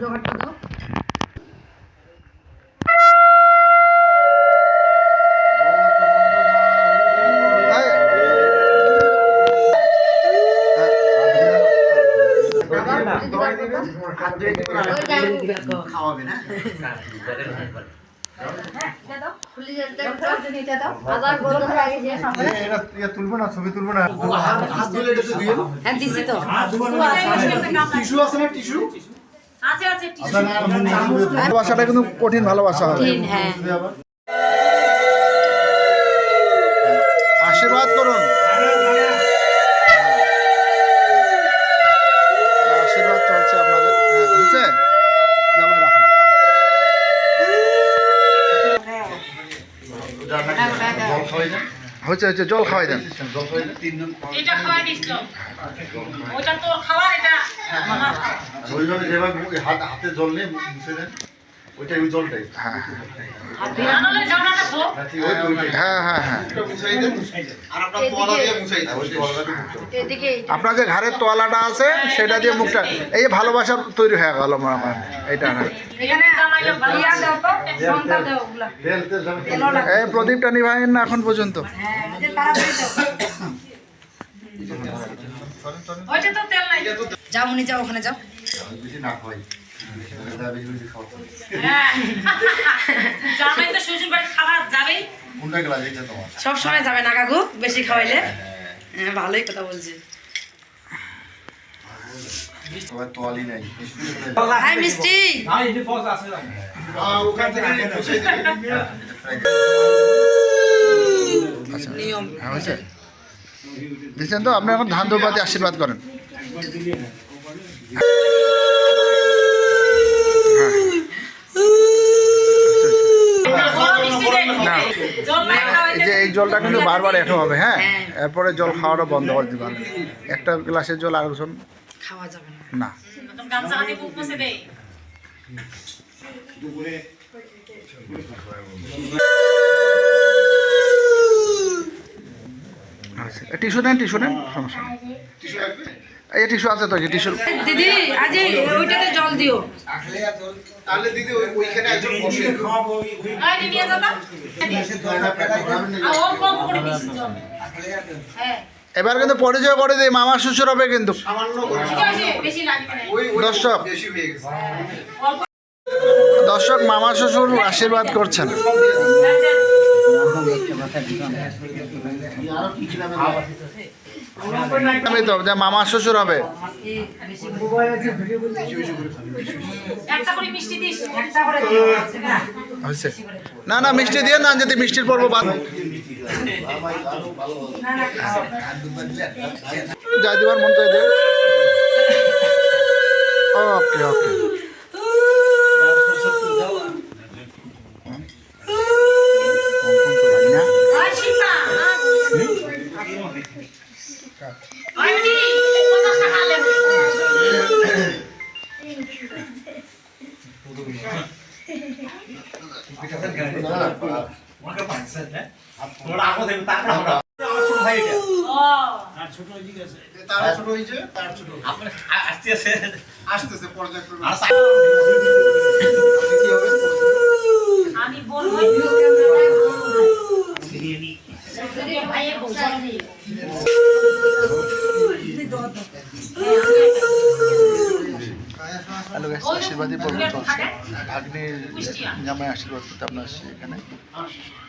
জোগাড়টা দাও। খাওয়াবে না তুলবো ছবি তুলবো না হাত হাত ধুলে এটা তো দিয়ে হ্যাঁ দিছি তো। টিস্যু আছে না টিস্যু? ভালোবাসাটা কিন্তু কঠিন ভালোবাসা হবে। হ্যাঁ। আশীর্বাদ করুন। আশীর্বাদ চলছে আপনাদের। হ্যাঁ, হয়েছে? জামাই রাখেন। হয়েছে হয়েছে জল খাওয়াই দেন। এটা খাওয়াই ওটা তো খাওয়ার এটা আমার খাওয়া। ওইভাবে যেভাবে হাত হাতে জল নিয়ে মুছে দেন। ওইটাই ওই জলটাই। হ্যাঁ। হ্যাঁ ঠিক ওই ওইটাই হ্যাঁ হ্যাঁ হ্যাঁ। মুছাই দেন। আর আপনার যে ঘাড়ের তোয়ালাটা আছে সেটা দিয়ে মুখটা এই ভালোবাসা তৈরি হয়ে গেল আমার আমার এইটা না। এখানে জামাইটা ভালো দাও তো ফোনটা দাও ওগুলা। তেল তেল যাবে এই প্রদীপটা নিভাইন না এখন পর্যন্ত। হ্যাঁ ওইটা তো তেল নাই। যাও মনি যাও ওখানে যাও। বেশি না খাওয়া। হ্যাঁ। সব সময় যাবে না কাকু বেশি খাওয়াইলে? হ্যাঁ ভালোই কথা বলছি। হাই মিষ্টি। আহ, দিচ্ছেন তো? আপনি এখন ধান দৌপাতে আশীর্বাদ করেন। যে এই জলটা কিন্তু বারবার এঠো হবে হ্যাঁ? হ্যাঁ। এরপরে জল খাওয়াটা বন্ধ করে দিবেন একটা গ্লাসের জল আরেকজন খাওয়া যাবে না। না। বুক টিস্যু নেন টিস্যু নেন সমস্যা নেই। এই টিস্যু আছে তো এই টিস্যু দিদি আজ ওইটাতে জল দিও। তাহলে দিদি ওই ওইখানে একজন বসে নিয়ে হ্যাঁ। এবার কিন্তু পরিচয় করে দিই মামা শ্বশুর হবে কিন্তু। দর্শক। দর্শক মামা শ্বশুর আশীর্বাদ করছেন। আমি তো, যে মামা শ্বশুর হবে। না না, মিষ্টি দিয়ে না, যদি মিষ্টির পর্ব বাদ যাই, দিবার মন চাই ওকে ওকে। তার ছোট আসতেছে পর্যায়ক্রমে আমি বলব হ্যালো গাইস আশীর্বাদই পর্ব চলছে ভাগ্নির জামাই আশীর্বাদ করতে আপনার আসছি এখানে। আচ্ছা।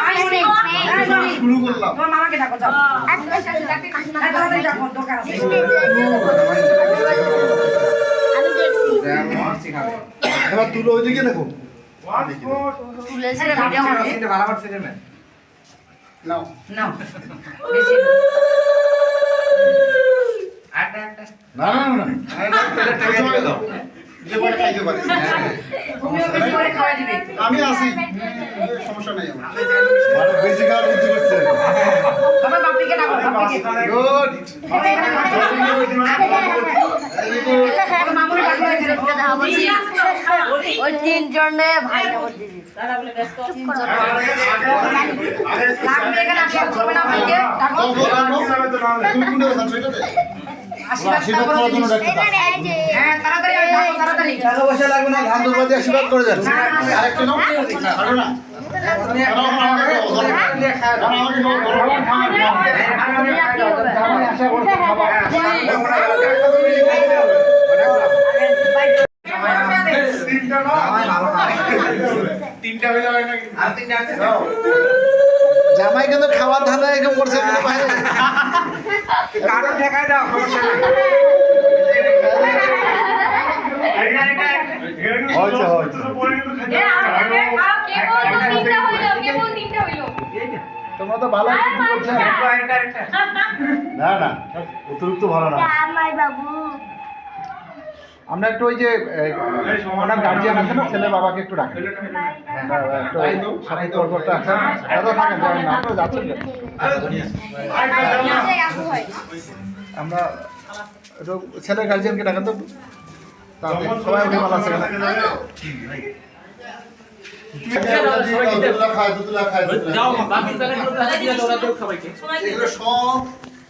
ভাই শুনি। এই শুনি। শুরু করলাম তোর মামাকে ডাকো, যাও। দরকার আছে। আমি দেখছি এবার তুলো ওইদিকে দেখো। তুলেছে ভিডিও করে নাও। নাও। বেশি না। না না না যে পরে খাইতে পারি। তুমিও বেশি করে খাওয়াই দিবে। আমি আসি। সমস্যা নাই আমার। বেশি খাওয়ার বুদ্ধি করছে। ওই তিনজনে আশীর্বাদ না করো করার জন্য জিনিস। ডাকতে দাও। হ্যাঁ, তাড়াতাড়ি আয়, ডাকো, তাড়াতাড়ি। টাকা পয়সা লাগবে না ধান দুর্বাতি আশীর্বাদ করে যান আরেকটা নাও ছাড়ো না দাও, আমাকে দাও। জামাই আশা করছে খাবার তিনটা হইলে হয় নাকি? আর তিনটা আছে? জামাই কিন্তু খাবার ধান্দা এরকম করছে কিন্তু বাইরে। কারণ ঠেকাই দাও হয়েছে হয়েছে। তোমরা তো ভালো না। না অতিরিক্ত ভালো না। আমার বাবু। আমরা একটু ওই যে ওনার গার্জিয়ান আছে না ছেলে বাবাকে একটু হ্যাঁ, একটু সাথে তর্কটা আছে। দাদা থাকেন যাবেন না আপনারা যাচ্ছেন আমরা একটু ছেলের গার্জিয়ানকে ডাকেন তো সবাই উঠে ভালো আছে কেন?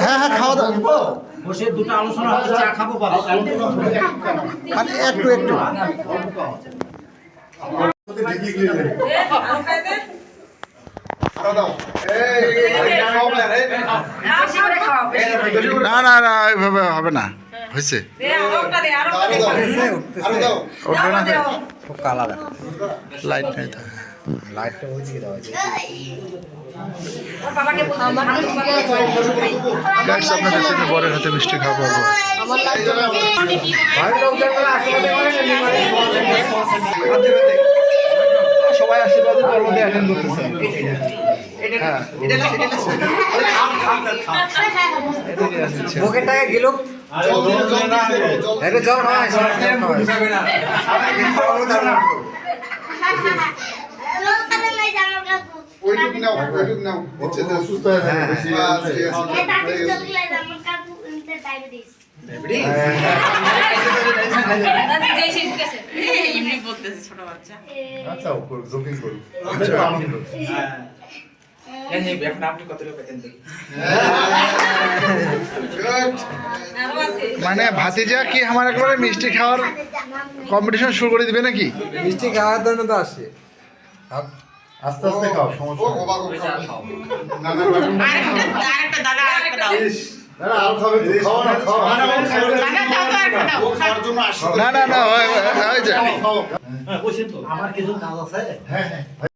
হ্যাঁ হ্যাঁ খাওয়া দাওয়া বসে দুটো আলোচনা চা খাব বা মানে একটু একটু। না না না এইভাবে হবে না। হয়েছে। লাইট নেই গাইডস আপনাদের থেকে বড়ের হাতে মিষ্টি খাওয়াবো। সবাই আশীর্বাদের পর্বতে অ্যাটেন্ড করতেছে। হ্যাঁ। মুখের টাকা গেল এটা হয়। ওইটুক নাও ওইটুক নাও হয়ে যাবে বেশি আচ্ছা জোকিং এখন আপনি কত পেতেন। মানে ভাতিজা কি আমার একবারে মিষ্টি খাওয়ার কম্পিটিশন শুরু করে দিবে নাকি? মিষ্টি খাওয়ার জন্য তো আসছে আস্তে আস্তে খাও ও সমস্যা নেই। বাবা না না না না না আর খাবে তো খাও না খাও ও খাওয়ার জন্য আসছে না না না হয় হয় যায় খাও আমার কিছু কাজ আছে হ্যাঁ হ্যাঁ